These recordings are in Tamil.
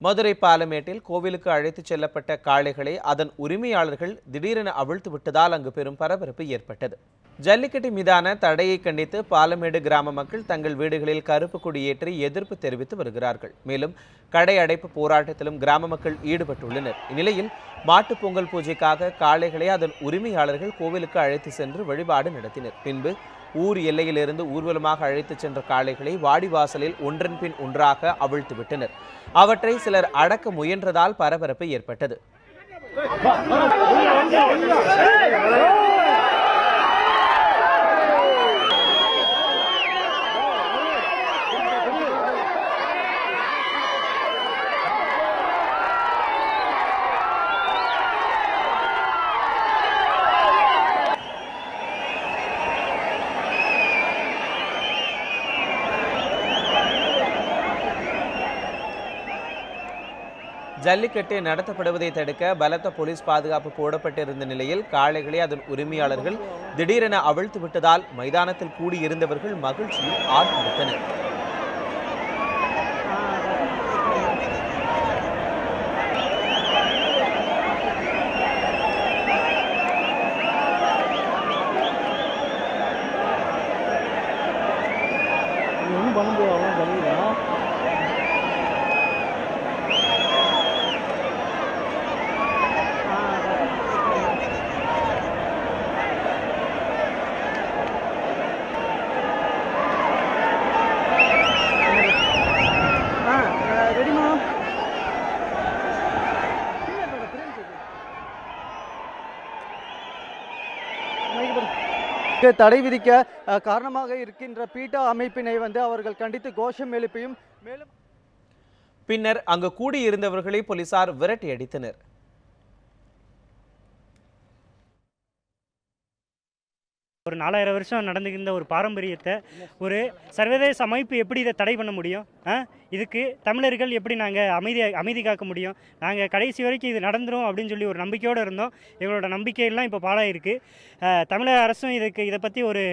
மதுரை பாலமேட்டில் கோவிலுக்கு அழைத்துச் செல்லப்பட்ட காளைகளை அதன் உரிமையாளர்கள் திடீரென அவிழ்த்து விட்டதால் அங்கு பெரும் பரபரப்பு ஏற்பட்டது. ஜல்லிக்கட்டு மீதான தடையை கண்டித்து பாலமேடு கிராம மக்கள் தங்கள் வீடுகளில் கருப்பு கொடியேற்றி எதிர்ப்பு தெரிவித்து வருகிறார்கள். மேலும் கடை அடைப்பு போராட்டத்திலும் கிராம மக்கள் ஈடுபட்டுள்ளனர். இந்நிலையில் மாட்டுப் பொங்கல் பூஜைக்காக காளைகளை அதன் உரிமையாளர்கள் கோவிலுக்கு அழைத்து சென்று வழிபாடு நடத்தினர். பின்பு ஊர் எல்லையிலிருந்து ஊர்வலமாக அழைத்துச் சென்ற காளைகளை வாடிவாசலில் ஒன்றன் பின் ஒன்றாக அவிழ்த்து விட்டனர். அவற்றை சிலர் அடக்க முயன்றதால் பரபரப்பு ஏற்பட்டது. ஜல்லிக்கட்டு நடத்தப்படுவதை தடுக்க பலத்த போலீஸ் பாதுகாப்பு போடப்பட்டிருந்த நிலையில் காளைகளை அதன் உரிமையாளர்கள் திடீரென அவிழ்த்து விட்டதால் மைதானத்தில் கூடியிருந்தவர்கள் மகிழ்ச்சியில் ஆர்ப்பரித்தனர். ஒன்றும் பண்ண முடியாது தடை விதிக்க காரணமாக இருக்கின்ற பீட்டா அமைப்பினை வந்து அவர்கள் கண்டித்து கோஷம் எழுப்பியும் மேலும் பின்னர் அங்கு கூடியிருந்தவர்களை போலீசார் விரட்டி அடித்தனர் ஒரு நாலாயிரம் வருஷம் நடந்துகின்ற ஒரு பாரம்பரியத்தை ஒரு சர்வதேச அமைப்பு எப்படி இதை தடை பண்ண முடியும்? இதுக்கு தமிழர்கள் எப்படி நாங்கள் அமைதி அமைதி காக்க முடியும்? நாங்கள் கடைசி வரைக்கும் இது நடந்துரும் அப்படின்னு சொல்லி ஒரு நம்பிக்கையோடு இருந்தோம். எங்களோட நம்பிக்கையெல்லாம் இப்போ பாழாயிருக்கு. தமிழக அரசும் இதுக்கு இதை பற்றி ஒரு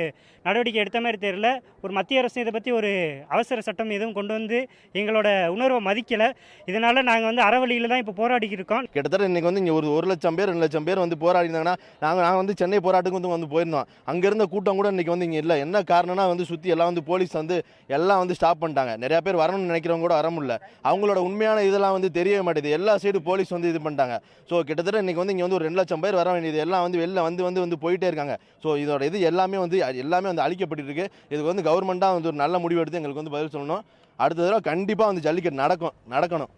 நடவடிக்கை எடுத்த மாதிரி தெரியல. ஒரு மத்திய அரசும் இதை பற்றி ஒரு அவசர சட்டம் எதுவும் கொண்டு வந்து எங்களோட உணர்வை மதிக்கலை. இதனால் நாங்கள் வந்து அறவழியில் தான் இப்போ போராடிக்கிட்டு இருக்கோம். கிட்டத்தட்ட இன்றைக்கி வந்து இங்கே ஒரு ஒரு லட்சம் பேர் ரெண்டு லட்சம் பேர் வந்து போராடி இருந்தாங்கன்னா நாங்கள் நாங்கள் வந்து சென்னை போராட்டத்துக்கு வந்து வந்து போயிருந்தோம். அங்கே இருந்த கூட்டம் கூட இன்றைக்கி வந்து இங்கே இல்லை. என்ன காரணம்னா வந்து சுற்றி எல்லாம் வந்து போலீஸ் வந்து எல்லாம் வந்து ஸ்டாப் பண்ணிட்டாங்க. நிறையா பேர் வரணும்னு நினைக்கிறவங்க கூட வர முடியல. அவங்களோட உண்மையான இதெல்லாம் வந்து தெரியவே மாட்டேது எல்லா சைடு போலீஸ் வந்து இது பண்ணிட்டாங்க. ஸோ கிட்டத்தட்ட இன்னைக்கு வந்து இங்கே வந்து ஒரு ரெண்டு லட்சம் பேர் வர வேண்டியது. எல்லாம் வந்து வெளில வந்து வந்து வந்து போயிட்டே இருக்காங்க. ஸோ இதோட இது எல்லாமே வந்து எல்லாமே வந்து அழிக்கப்பட்டிருக்கு. இதுக்கு வந்து கவர்மெண்ட்டாக வந்து ஒரு நல்ல முடிவு எடுத்து எங்களுக்கு வந்து பதில் சொல்லணும். அடுத்த தடவை கண்டிப்பாக வந்து ஜல்லிக்கட்டு நடக்கும் நடக்கணும்.